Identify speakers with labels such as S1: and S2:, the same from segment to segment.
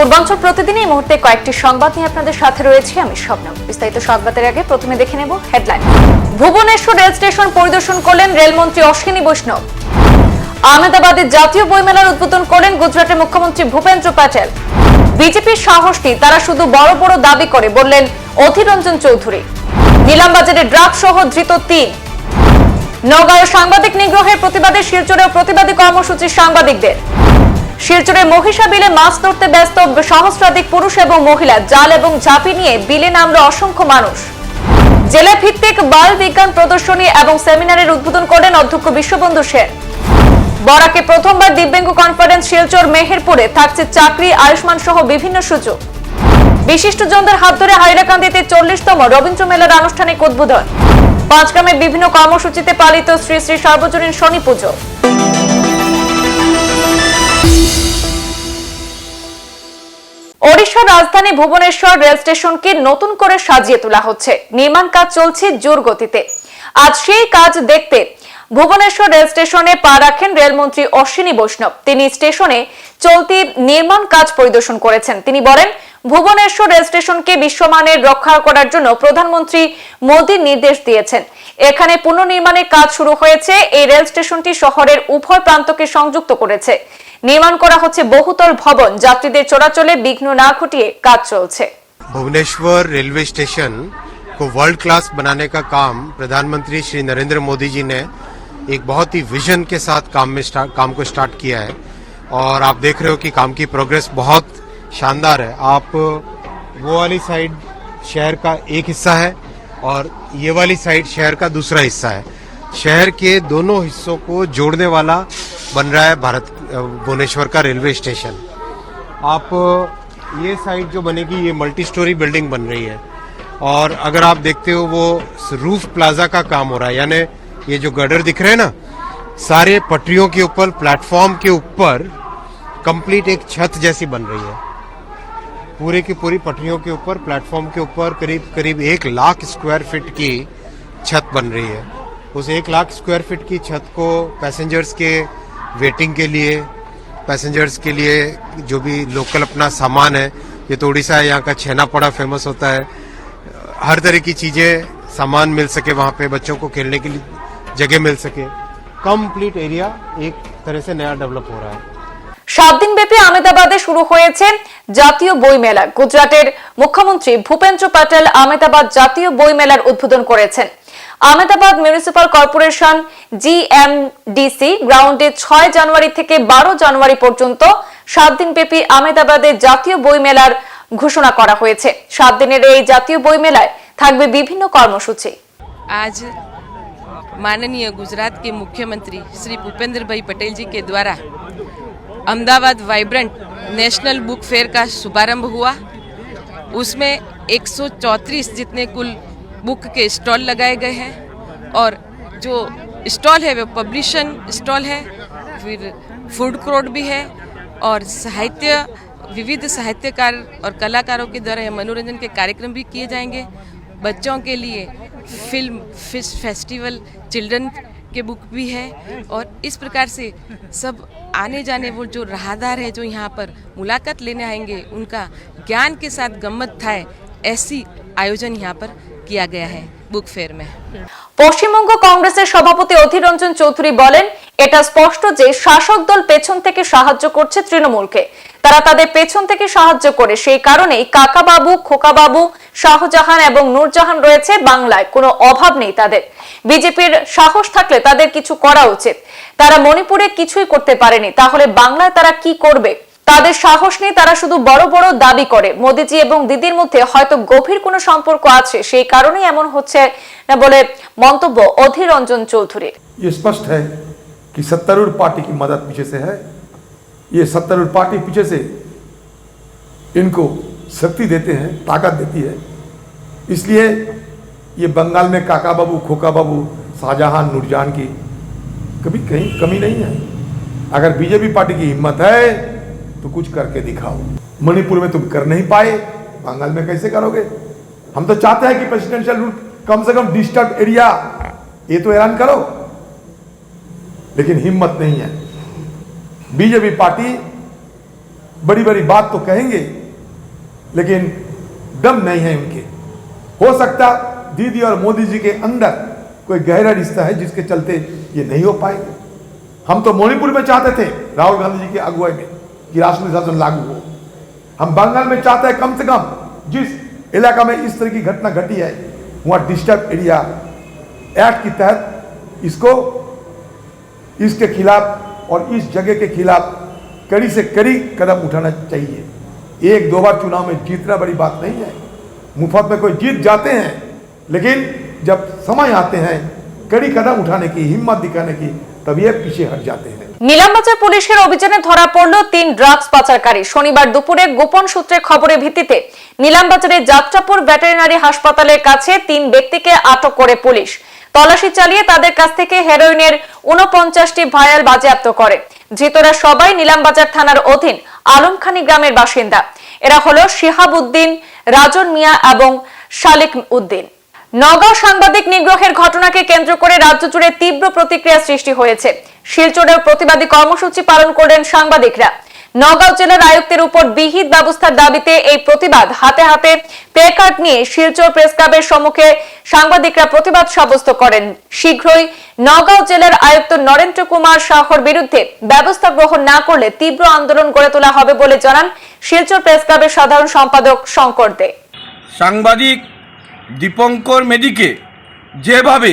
S1: পূর্বাঞ্চল প্রতিদিন এই মুহূর্তে কয়েকটি সংবাদ নিয়ে আপনাদের সাথে রয়েছে। আমি স্বপ্নম বিস্তারিত সংবাদের আগে প্রথমে দেখে নেব হেডলাইন। ভুবনেশ্বর রেল স্টেশন পরিদর্শন করলেন রেলমন্ত্রী অশ্বিনী বৈষ্ণব। আহমেদাবাদের জাতীয় বইমেলার উদ্বোধন করেন গুজরাটের মুখ্যমন্ত্রী ভূপেন্দ্র প্যাটেল বিজেপির সাহস নেই তারা শুধু বড় বড় দাবি করে, বললেন অধীর রঞ্জন চৌধুরী। নিলামবাজারে ড্রাগ সহ ধৃত তিন। নওগাঁও সাংবাদিক নিগ্রহের প্রতিবাদে শিলচরেও প্রতিবাদী কর্মসূচি সাংবাদিকদের। শিলচরে মহিষা বিলে মাছ ধরতে ব্যস্ত সহস্রাধিক পুরুষ এবং মহিলা, জাল এবং ঝাঁপি নিয়ে বিলে নামল অসংখ্য মানুষ। জেলা ভিত্তিক বাল বিজ্ঞান প্রদর্শনী এবং সেমিনারের উদ্বোধন করেন অধ্যক্ষ বিশ্ববন্ধু সেন। বরাকে প্রথমবার দিব্যাঙ্গ কনফারেন্স শিলচর মেহেরপুরে থাকছে চাকরি, আয়ুষ্মান সহ বিভিন্ন সুযোগ। বিশিষ্টজনদের হাত ধরে হাইলাকান্দিতে চল্লিশতম রবীন্দ্র মেলার আনুষ্ঠানিক উদ্বোধন। পাঁচগ্রামে বিভিন্ন কর্মসূচিতে পালিত শ্রী শ্রী সর্বজনীন শনি পুজো। ওড়িশার রাজধানী ভুবনেশ্বর রেল স্টেশনকে নতুন করে সাজিয়ে তোলা হচ্ছে। নির্মাণ কাজ চলছে জোর গতিতে। আজ সেই কাজ দেখতে ভুবনেশ্বর রেল স্টেশনে পা রাখেন রেলমন্ত্রী অশ্বিনী বৈষ্ণব। তিনি স্টেশনে চলতি নির্মাণ কাজ পরিদর্শন করেছেন। তিনি বলেন, ভুবনেশ্বর রেল স্টেশনকে বিশ্বমানের রক্ষা করার জন্য প্রধানমন্ত্রী মোদী নির্দেশ দিয়েছেন। এখানে পুনর্নির্মাণের কাজ শুরু হয়েছে। এই রেল স্টেশনটি শহরের উভয় প্রান্তকে সংযুক্ত করেছে। নির্মাণ করা হচ্ছে বহুতল ভবন যাত্রীদের চলাচলে বিঘ্ন না ঘটিয়ে কাজ চলছে
S2: भुवनेश्वर रेलवे स्टेशन को वर्ल्ड क्लास बनाने का काम प्रधानमंत्री श्री नरेंद्र मोदी जी ने एक बहुत ही विजन के साथ काम में स्टार्ट काम को स्टार्ट किया है और आप देख रहे हो कि काम की प्रोग्रेस बहुत शानदार है आप वो वाली साइड शहर का एक हिस्सा है और ये वाली साइड शहर का दूसरा हिस्सा है शहर के दोनों हिस्सों को जोड़ने वाला बन रहा है भारत भुवनेश्वर का रेलवे स्टेशन। आप ये साइड जो बनेगी, ये मल्टी स्टोरी बिल्डिंग बन रही है। और अगर आप देखते हो, वो रूफ प्लाजा का काम हो रहा है। यानी ये जो गडर दिख रहे हैं ना, सारे पटरियों के ऊपर प्लेटफॉर्म के ऊपर कंप्लीट एक छत जैसी बन रही है। पूरे की पूरी पटरियों के ऊपर प्लेटफॉर्म के ऊपर, करीब करीब एक लाख स्क्वायर फीट की छत बन रही है। उस एक लाख स्क्वायर फीट की छत को पैसेंजर्स के वेटिंग के लिए पैसेंजर्स के लिए जो भी लोकल अपना सामान है ये तो उड़ीसा है यहाँ का छेना पड़ा फेमस होता है हर तरह की चीजें सामान मिल सके वहाँ पे बच्चों को खेलने के लिए जगह मिल सके कंप्लीट एरिया एक तरह से नया डेवलप हो रहा है
S1: সাত দিন ব্যাপী আহমেদাবাদে শুরু হয়েছে জাতীয় বই মেলা গুজরাটের মুখ্যমন্ত্রী ভূপেন্দ্র প্যাটেল আহমেদাবাদ জাতীয় বই মেলার উদ্বোধন করেছেন আহমেদাবাদ মিউনিসিপাল কর্পোরেশন জিএমডিসি গ্রাউন্ডে ছয় জানুয়ারি থেকে বারো জানুয়ারি পর্যন্ত সাত দিন ব্যাপী আহমেদাবাদে জাতীয় বই মেলার ঘোষণা করা হয়েছে সাত দিনের এই জাতীয় বই মেলায় থাকবে বিভিন্ন কর্মসূচি
S3: आज माननीय गुजरात के मुख्यमंत्री श्री भूपेंद्र भाई पटेल जी के द्वारा Ahmedabad vibrant national book fair का शुभारंभ हुआ उसमें 134 जितने कुल बुक के स्टॉल लगाए गए हैं और जो स्टॉल है, वो पब्लिशन स्टॉल है, फिर फ़ूड कोर्ट भी है और साहित्य, विविध साहित्यकार और कलाकारों के द्वारा मनोरंजन के कार्यक्रम भी किए जाएँगे। बच्चों के लिए फ़िल्म फ़िश फेस्टिवल, चिल्ड्रन के बुक भी है और इस प्रकार से सब आने जाने वो जो राहदार है, जो यहाँ पर मुलाकात लेने आएँगे, उनका ज्ञान के साथ गम्मत थाए, ऐसी आयोजन यहाँ पर किया गया है बुक फेयर में
S1: পশ্চিমবঙ্গ কংগ্রেসের সভাপতি অধীর রঞ্জন চৌধুরী বলেন এটা স্পষ্ট যে শাসক দল পেছন থেকে সাহায্য করছে তৃণমূলকে তারা তাদের পেছন থেকে সাহায্য করে সেই কারণেই কাকাবাবু খোকাবাবু শাহজাহান এবং নূরজাহান রয়েছে বাংলায় কোনো অভাব নেই তাদের বিজেপির সাহস থাকলে তাদের কিছু করা উচিত তারা মণিপুরে কিছুই করতে পারেনি তাহলে বাংলায় তারা কি করবে তাদের সাহস নেই তারা শুধু বড় বড় দাবি করে মোদিজি এবং দিদির মধ্যে হয়তো গভীর কোনো সম্পর্ক আছে সেই কারণেই এমন হচ্ছে না বলে মন্তব্য অধীর রঞ্জন চৌধুরীর
S4: ये स्पष्ट है कि सत्तारूढ़ पार्टी की मदद पीछे से है ये सत्तारूढ़ पार्टी पीछे से इनको शक्ति देते हैं ताकत देती है इसलिए ये बंगाल में काका बाबू खोका बाबू शाहजहां नूरजहान की कभी कहीं कमी नहीं है अगर बीजेपी पार्टी की हिम्मत है तो कुछ करके दिखाओ। मणिपुर में तुम कर नहीं पाए, बंगाल में कैसे करोगे? हम तो चाहते हैं कि प्रेसिडेंशियल रूल कम से कम डिस्टर्ब एरिया ये तो ऐलान करो। लेकिन हिम्मत नहीं है। बीजेपी पार्टी बड़ी बड़ी बात तो कहेंगे, लेकिन दम नहीं है उनके हो सकता दीदी और मोदी जी के अंदर कोई गहरा रिश्ता है जिसके चलते ये नहीं हो पाएगा हम तो मणिपुर में चाहते थे राहुल गांधी जी की अगुवाई में। कि राष्ट्रीय शासन लागू हो। हम बंगाल में चाहते हैं कम से कम जिस इलाका में इस तरह की घटना घटी है, वहाँ डिस्टर्ब एरिया एक्ट के तहत इसको इसके खिलाफ और इस जगह के खिलाफ कड़ी से कड़ी कदम उठाना चाहिए। एक दो बार चुनाव में जीतना बड़ी बात नहीं है। मुफ़्त में कोई जीत जाते हैं, लेकिन जब समय आते हैं, कड़ी कदम उठाने की, हिम्मत दिखाने की तब ये पीछे हट जाते हैं
S1: নিলামবাজার পুলিশের অভিযানে ধরা পড়ল তিন ড্রাগস পাচারকারী শনিবার দুপুরে গোপন সূত্রে খবরের ভিত্তিতে নিলামবাজারের যাত্রাপুর ভেটেরিনারি হাসপাতালের কাছে তিন ব্যক্তিকে আটক করে পুলিশ তল্লাশি চালিয়ে তাদের কাছ থেকে হেরোইনের উনপঞ্চাশটি ভায়াল বাজেয়াপ্ত করে ধৃতরা সবাই নিলামবাজার থানার অধীন আলমখানি গ্রামের বাসিন্দা এরা হলো শিহাব উদ্দিন রাজন মিয়া এবং শালিক উদ্দিন নগাঁও সাংবাদিক নিগ্রহের ঘটনাকে কেন্দ্র করে রাজ্য জুড়ে তীব্র প্রতিক্রিয়া সৃষ্টি হয়েছে। শিলচরেও প্রতিবাদী কর্মসূচি পালন করলেন সাংবাদিকরা। নগাঁও জেলার আয়ুক্তের উপর বিহিত ব্যবস্থার দাবিতে এই প্রতিবাদ হাতে হাতে প্লে কার্ড নিয়ে শিলচর প্রেস ক্লাবের সম্মুখে সাংবাদিকরা প্রতিবাদ সাব্যস্ত করেন। শীঘ্রই নগাঁও জেলার আয়ুক্ত নরেন্দ্র কুমার শাহর বিরুদ্ধে ব্যবস্থা গ্রহণ না করলে তীব্র আন্দোলন গড়ে তোলা হবে বলে জানান শিলচর প্রেস ক্লাবের সাধারণ সম্পাদক শঙ্কর দে।
S5: সাংবাদিক দীপঙ্কর মেদিকে যেভাবে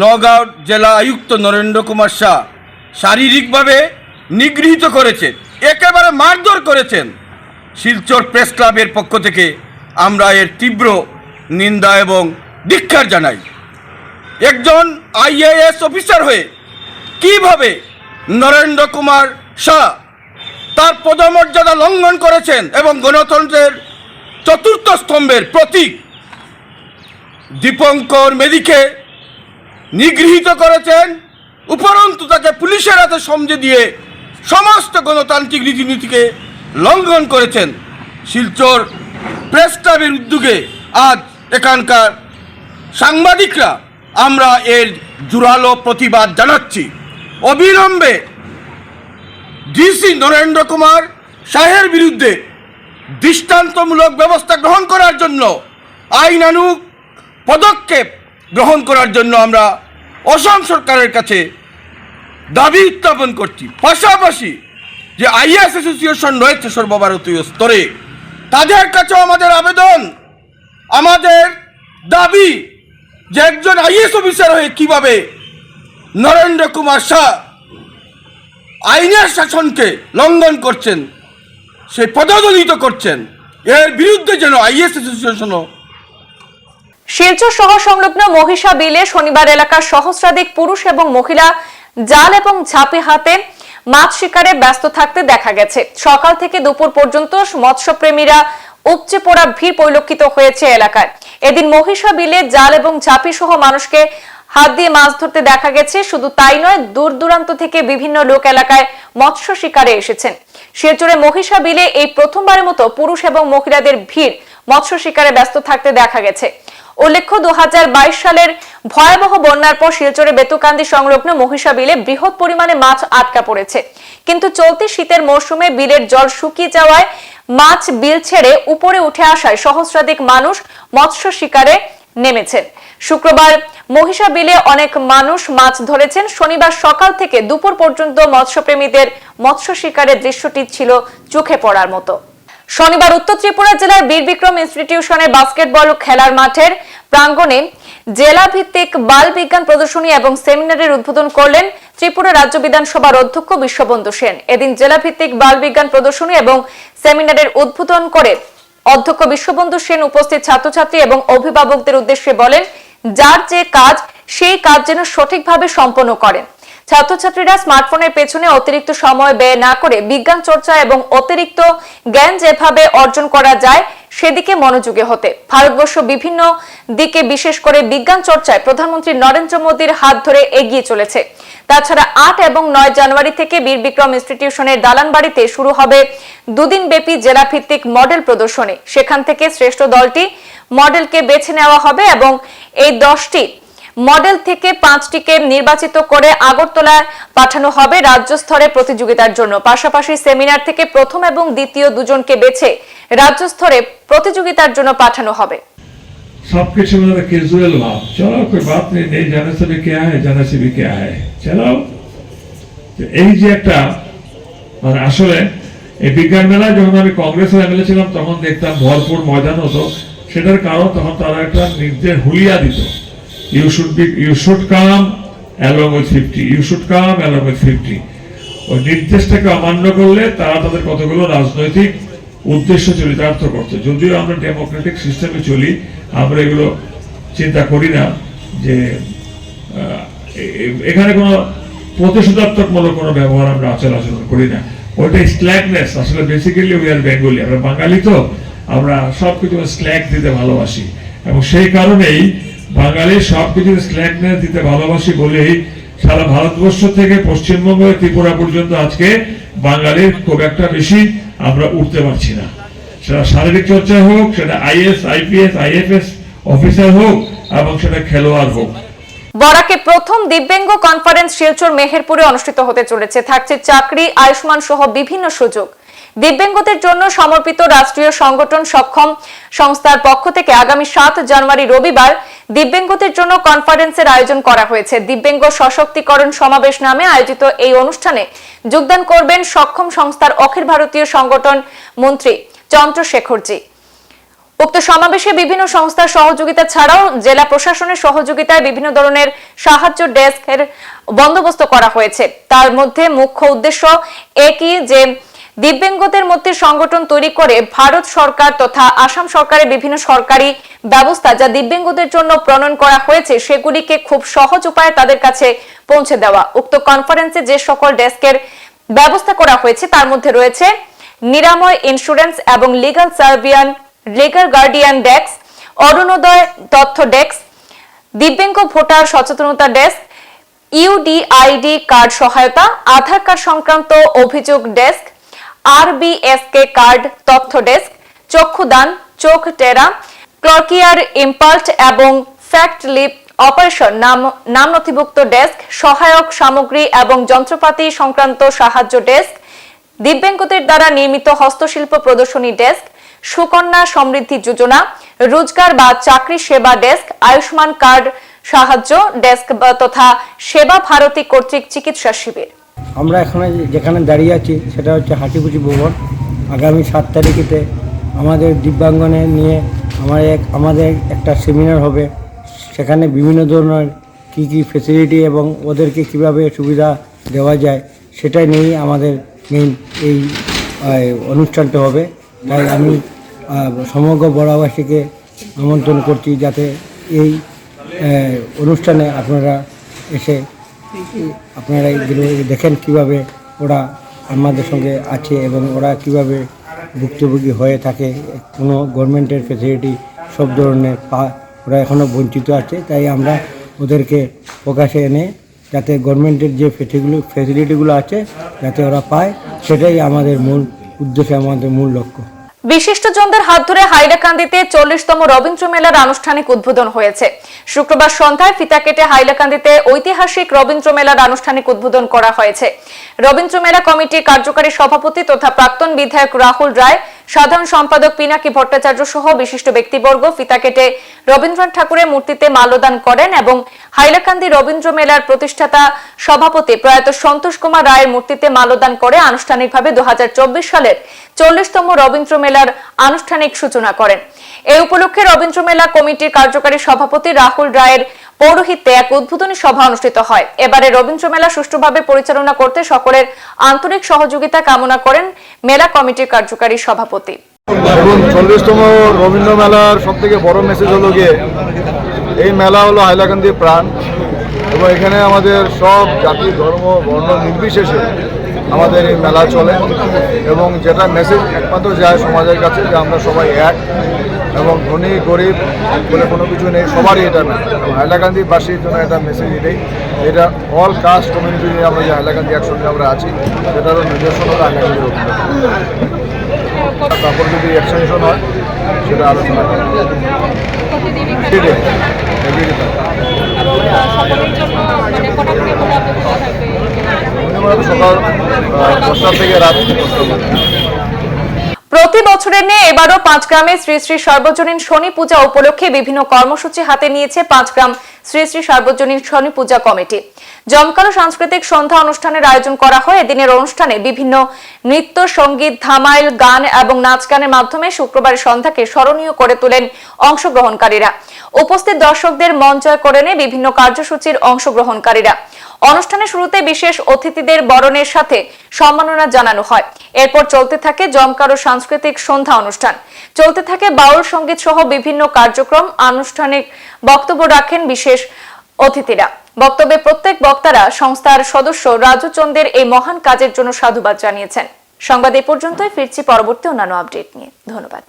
S5: নগাঁও জেলা আয়ুক্ত নরেন্দ্র কুমার শাহ শারীরিকভাবে নিগৃহীত করেছেন, একেবারে মারধর করেছেন, শিলচর প্রেস ক্লাবের পক্ষ থেকে আমরা এর তীব্র নিন্দা এবং ধিক্ষার জানাই। একজন আইএএস অফিসার হয়ে কীভাবে নরেন্দ্র কুমার শাহ তার পদমর্যাদা লঙ্ঘন করেছেন এবং গণতন্ত্রের চতুর্থ স্তম্ভের প্রতীক দীপঙ্কর মেদিকে নিগৃহীত করেছেন। উপরন্তু তাকে পুলিশের হাতে সমঝে দিয়ে সমস্ত গণতান্ত্রিক রীতিনীতিকে লঙ্ঘন করেছেন। শিলচর প্রেস ক্লাবের উদ্যোগে আজ এখানকার সাংবাদিকরা আমরা এর জোরালো প্রতিবাদ জানাচ্ছি। অবিলম্বে ডিসি নরেন্দ্র কুমার শাহের বিরুদ্ধে দৃষ্টান্তমূলক ব্যবস্থা গ্রহণ করার জন্য আইনানুগ পদক্ষেপ গ্রহণ করার জন্য আমরা অসম সরকারের কাছে দাবি উত্থাপন করছি। পাশাপাশি যে আইএস অ্যাসোসিয়েশন রয়েছে সর্বভারতীয় স্তরে, তাদের কাছেও আমাদের আবেদন। আমাদের দাবি যে একজন আইএস অফিসার হয়ে কীভাবে নরেন্দ্র কুমার শাহ আইনের শাসনকে লঙ্ঘন করছেন, সে পদদলিত করছেন, এর বিরুদ্ধে যেন আইএস অ্যাসোসিয়েশনও
S1: শিলচর শহর সংলগ্ন মহিষা বিলে শনিবার এলাকার সহস্রাধিক পুরুষ এবং মহিলা জাল এবং ঝাঁপি হাতে মাছ শিকারে ব্যস্ত থাকতে দেখা গেছে। সকাল থেকে দুপুর পর্যন্ত মৎস্যপ্রেমীরা উপচে পড়া ভিড় পরিলক্ষিত হয়েছে এলাকায়। এদিন মহিষা বিলে জাল এবং ঝাঁপি সহ মানুষকে হাত দিয়ে মাছ ধরতে দেখা গেছে। শুধু তাই নয়, দূর দূরান্ত থেকে বিভিন্ন লোক এলাকায় মৎস্য শিকারে এসেছেন। শিলচরে মহিষা বিলে এই প্রথমবারের মতো পুরুষ এবং মহিলাদের ভিড় মৎস্য শিকারে ব্যস্ত থাকতে দেখা গেছে। উল্লেখ্য দু হাজার বাইশ সালের ভয়াবহ বন্যার পর শিলচরে বেতুকান্দি সংলগ্ন মহিষা বিলে বৃহৎ পরিমাণে মাছ আটকা পড়েছে। কিন্তু চলতি শীতের মরশুমে বিলের জল শুকিয়ে যাওয়ায় মাছ বিল ছেড়ে উপরে উঠে আসায় সহস্রাধিক মানুষ মৎস্য শিকারে নেমেছেন। শুক্রবার মহিষা বিলে অনেক মানুষ মাছ ধরেছেন। শনিবার সকাল থেকে দুপুর পর্যন্ত মৎস্যপ্রেমীদের মৎস্য শিকারের দৃশ্যটি ছিল চোখে পড়ার মতো। শনিবার উত্তর ত্রিপুরা জেলার বীর বিক্রম ইনস্টিটিউশনের বাস্কেটবল খেলার মাঠের প্রাঙ্গণে জেলা ভিত্তিক বাল বিজ্ঞান প্রদর্শনী এবং সেমিনারের উদ্বোধন করলেন ত্রিপুরা রাজ্য বিধানসভার অধ্যক্ষ বিশ্ববন্ধু সেন। এদিন জেলা ভিত্তিক বাল বিজ্ঞান প্রদর্শনী এবং সেমিনারের উদ্বোধন করে অধ্যক্ষ বিশ্ববন্ধু সেন উপস্থিত ছাত্রছাত্রী এবং অভিভাবকদের উদ্দেশ্যে বলেন, যার যে কাজ, সেই কাজ যেন সঠিকভাবে সম্পন্ন করেন। ছাত্রছাত্রীরা স্মার্টফোনের পেছনে অতিরিক্ত সময় ব্যয় না করে বিজ্ঞান চর্চা এবং অতিরিক্ত জ্ঞান যেভাবে অর্জন করা যায়, সেদিকে মনোযোগী হতে। ভারতবর্ষ বিভিন্ন দিকে বিশেষ করে বিজ্ঞান চর্চায় প্রধানমন্ত্রী নরেন্দ্র মোদীর হাত ধরে এগিয়ে চলেছে। তাছাড়া আট এবং নয় জানুয়ারি থেকে বীর বিক্রম ইনস্টিটিউশনের দালান বাড়িতে শুরু হবে দুদিন ব্যাপী জেলা ভিত্তিক মডেল প্রদর্শনী। সেখান থেকে শ্রেষ্ঠ দলটি মডেলকে বেছে নেওয়া হবে এবং এই দশটি মডেল থেকে পাঁচটিকে নির্বাচিত করে আগরতলায় পাঠানো হবে রাজ্য স্তরে প্রতিযোগিতার জন্য পাশাপাশি সেমিনার থেকে প্রথম এবং দ্বিতীয় দুজনকে বেছে রাজ্য স্তরে প্রতিযোগিতার জন্য পাঠানো হবে
S6: सब कुछ मतलब कैजुअल हुआ चलो कोई बात नहीं नहीं जाने से भी क्या है जाने से भी क्या है চলো তো এই যে একটা মানে আসলে এই বিজ্ঞান মেলায় যখন আমি কংগ্রেসের এমএলএ ছিলাম তখন দেখতাম ভরপুর ময়দান হতো সেটার কারণ তখন তারা একটা নির্দেশ হুলিয়া দিত You should be you should come along with fifty you should come along with fifty ওই নির্দেশটাকে অমান্য করলে তারা তাদের কতগুলো রাজনৈতিক উদ্দেশ্য চরিতার্থ করছে। যদিও আমরা ডেমোক্রেটিক সিস্টেমে চলি, আমরা এগুলো চিন্তা করি না যে এখানে কোনো প্রতিশোধাত্মকমূলক কোনো ব্যবহার আমরা আচার আচরণ করি না। ওইটা স্ল্যাকনেস। আসলে বেসিক্যালি উই আর বেঙ্গলি আমরা বাঙালি তো, আমরা সবকিছু স্ল্যাক দিতে ভালোবাসি। এবং সেই কারণেই বাঙালি সবকিছু স্ল্যাকনেস দিতে ভালোবাসি বলেই সারা ভারতবর্ষ থেকে পশ্চিমবঙ্গ ত্রিপুরা পর্যন্ত আজকে বাঙালির খুব একটা বেশি আমরা উঠতে পারছি না। সেটা শারীরিক চর্চা হোক, সেটা আইএস, আইপিএস, আইএফএস অফিসার হোক এবং সেটা খেলোয়াড় হোক।
S1: বরাকে প্রথম দিব্যাঙ্গ কনফারেন্স শিলচর মেহেরপুরে অনুষ্ঠিত হতে চলেছে। থাকছে চাকরি, আয়ুষ্মান সহ বিভিন্ন সুযোগ। দিব্যাঙ্গদের জন্য সমর্পিত রাষ্ট্রীয় সংগঠন সক্ষম সংস্থার পক্ষ থেকে আগামী সাত জানুয়ারি রবিবার দিব্যাঙ্গদের জন্য কনফারেন্সের আয়োজন করা হয়েছে। দিব্যাঙ্গ সশক্তিকরণ সমাবেশ নামে আয়োজিত এই অনুষ্ঠানে যোগদান করবেন সক্ষম সংস্থার অখিল ভারতীয় সংগঠন মন্ত্রী চন্দ্রশেখরজি। উক্ত সমাবেশে বিভিন্ন সংস্থার সহযোগিতা ছাড়াও জেলা প্রশাসনের সহযোগিতায় বিভিন্ন ধরনের সাহায্য ডেস্কের বন্দোবস্ত করা হয়েছে। তার মধ্যে মুখ্য উদ্দেশ্য একই যে দিব্যাঙ্গদের মধ্যে সংগঠন তৈরি করে ভারত সরকার তথা আসাম সরকারের বিভিন্ন সরকারি ব্যবস্থা যা দিব্যাঙ্গদের জন্য প্রণয়ন করা হয়েছে, সেগুলিকে খুব সহজ উপায়ে তাদের কাছে পৌঁছে দেওয়া। উক্ত কনফারেন্সে যে সকল ডেস্কের ব্যবস্থা করা হয়েছে, তার মধ্যে রয়েছে নিরাময় ইন্স্যুরেন্স এবং লিগাল সার্ভিয়ান লিগাল গার্ডিয়ান ডেস্ক অরুণোদয় তথ্য ডেস্ক দিব্যাঙ্গ ভোটার সচেতনতা ডেস্ক ইউডিআইডি কার্ড সহায়তা, আধার কার্ড সংক্রান্ত অভিযোগ ডেস্ক আরবিএসকে কার্ড, তথ্য ডেস্ক, চক্ষুদান, চোখ টেরা, ক্লর্কিয়ার ইম্পাল্ট এবং ফ্যাক্ট লিপ অপারেশন। নাম নাম নথিভুক্ত ডেস্ক, সহায়ক সামগ্রী এবং যন্ত্রপাতি সংক্রান্ত সাহায্য ডেস্ক, দিব্যাঙ্গদের দ্বারা নির্মিত হস্তশিল্প প্রদর্শনী ডেস্ক, সুকন্যা সমৃদ্ধি যোজনা, রোজগার বা চাকরি সেবা ডেস্ক, আয়ুষ্মান কার্ড সাহায্য ডেস্ক তথা সেবা ভারতী কর্তৃক চিকিৎসা শিবির।
S7: আমরা এখানে যেখানে দাঁড়িয়ে আছি সেটা হচ্ছে হাটিপুচি ভবন। আগামী সাত তারিখেতে আমাদের দিব্যাঙ্গনে নিয়ে আমার এক আমাদের একটা সেমিনার হবে। সেখানে বিভিন্ন ধরনের কী কী ফেসিলিটি এবং ওদেরকে কীভাবে সুবিধা দেওয়া যায় সেটা নিয়েই আমাদের মেইন এই অনুষ্ঠানটা হবে। তাই আমি সমগ্র বড়াবাসীকে আমন্ত্রণ করছি যাতে এই অনুষ্ঠানে আপনারা এসে আপনারা এগুলো দেখেন কীভাবে ওরা আমাদের সঙ্গে আছে এবং ওরা কীভাবে ভুক্তভোগী হয়ে থাকে। কোনো গভর্নমেন্টের ফেসিলিটি সব ধরনের পা, ওরা এখনও বঞ্চিত আছে। তাই আমরা ওদেরকে প্রকাশে এনে যাতে গভর্নমেন্টের যে ফেসিলিটিগুলো ফেসিলিটিগুলো আছে, যাতে ওরা পায়, সেটাই আমাদের মূল উদ্দেশ্য, আমাদের মূল লক্ষ্য।
S1: বিশিষ্টজনদের হাত ধরে হাইলাকান্দিতে চল্লিশতম রবীন্দ্র মেলার আনুষ্ঠানিক উদ্বোধন হয়েছে। শুক্রবার সন্ধ্যায় ফিতা কেটে হাইলাকান্দিতে ঐতিহাসিক রবীন্দ্র মেলার আনুষ্ঠানিক উদ্বোধন করা হয়েছে। রবীন্দ্র মেলা কমিটির কার্যকারী সভাপতি তথা প্রাক্তন বিধায়ক রাহুল রায় সাধারণ সম্পাদক পিনাকি ভট্টাচার্য সহ বিশিষ্ট ব্যক্তিবর্গ ফিতা কেটে রবীন্দ্রনাথ ঠাকুরের মূর্তিতে মাল্যদান করেন এবং হাইলাকান্দি রবীন্দ্র মেলার প্রতিষ্ঠাতা সভাপতি প্রয়াত সন্তোষ কুমার রায়ের মূর্তিতে মাল্যদান করে আনুষ্ঠানিকভাবে দু সালের চল্লিশতম রবীন্দ্র মেলার আনুষ্ঠানিক সূচনা করেন। এই উপলক্ষে রবীন্দ্র মেলা কমিটির কার্যকারী সভাপতি রাহুল রায়ের পৌরোহিত্যে এক উদ্বোধনী সভা অনুষ্ঠিত হয়। এবারে রবীন্দ্র মেলা সুষ্ঠুভাবে পরিচালনা করতে সকলের আন্তরিক সহযোগিতা কামনা করেন মেলা কমিটির কার্যকারী সভাপতি।
S8: দেখুন, চল্লিশতম রবীন্দ্র মেলার সব থেকে বড় মেসেজ হলো গিয়ে, এই মেলা হলো হাইলাকান্দির প্রাণ এবং এখানে আমাদের সব জাতি, ধর্ম, বর্ণ নির্বিশেষে আমাদের এই মেলা চলে এবং যেটা মেসেজ একমাত্র যায় সমাজের কাছে যে আমরা সবাই এক এবং ধনী, গরিব বলে কোনো কিছু নেই, সবারই এটা এবং হাইলাকান্দিবাসীর জন্য এটা মেসেজ এটাই। এটা অল কাস্ট কমিউনিটি নিয়ে আমরা যে হাইলাকান্দি একসঙ্গে আমরা আছি, সেটারও নিদর্শন হলো হাইলাকান্দি রবীন্দ্র তারপর যদি এক্সটেনশন হয়, সেটা আলোচনা
S1: প্রতি বছরের নিয়ে এবারও পাঁচ গ্রামে শ্রী শ্রী সর্বজনীন শনি পূজা উপলক্ষে বিভিন্ন কর্মসূচি হাতে নিয়েছে পাঁচ গ্রাম শ্রী শ্রী সর্বজনীন শনি পূজা কমিটি। জমকালো সাংস্কৃতিক সন্ধ্যা অনুষ্ঠানের আয়োজন করা হয়। এদিনের অনুষ্ঠানে বিভিন্ন নৃত্য, সংগীত, ধামাইল, গান এবং নাচ গানের মাধ্যমে শুক্রবার সন্ধ্যাকে স্মরণীয় করে তোলেন অংশগ্রহণকারীরা। উপস্থিত দর্শকদের মন জয় করে নেয় বিভিন্ন কার্যসূচির অংশগ্রহণকারীরা। অনুষ্ঠানের শুরুতে বিশেষ অতিথিদের বরণের সাথে সম্মাননা জানানো হয়। এরপর চলতে থাকে জমকারো সাংস্কৃতিক সন্ধ্যা অনুষ্ঠান। চলতে থাকে বাউল সংগীত সহ বিভিন্ন কার্যক্রম। আনুষ্ঠানিক বক্তব্য রাখেন বিশেষ অতিথিরা। বক্তব্যে প্রত্যেক বক্তারা সংস্থার সদস্য রাজু চন্দের এই মহান কাজের জন্য সাধুবাদ জানিয়েছেন। সংবাদ এ পর্যন্তই, ফিরছি পরবর্তী অন্যান্য আপডেট নিয়ে। ধন্যবাদ।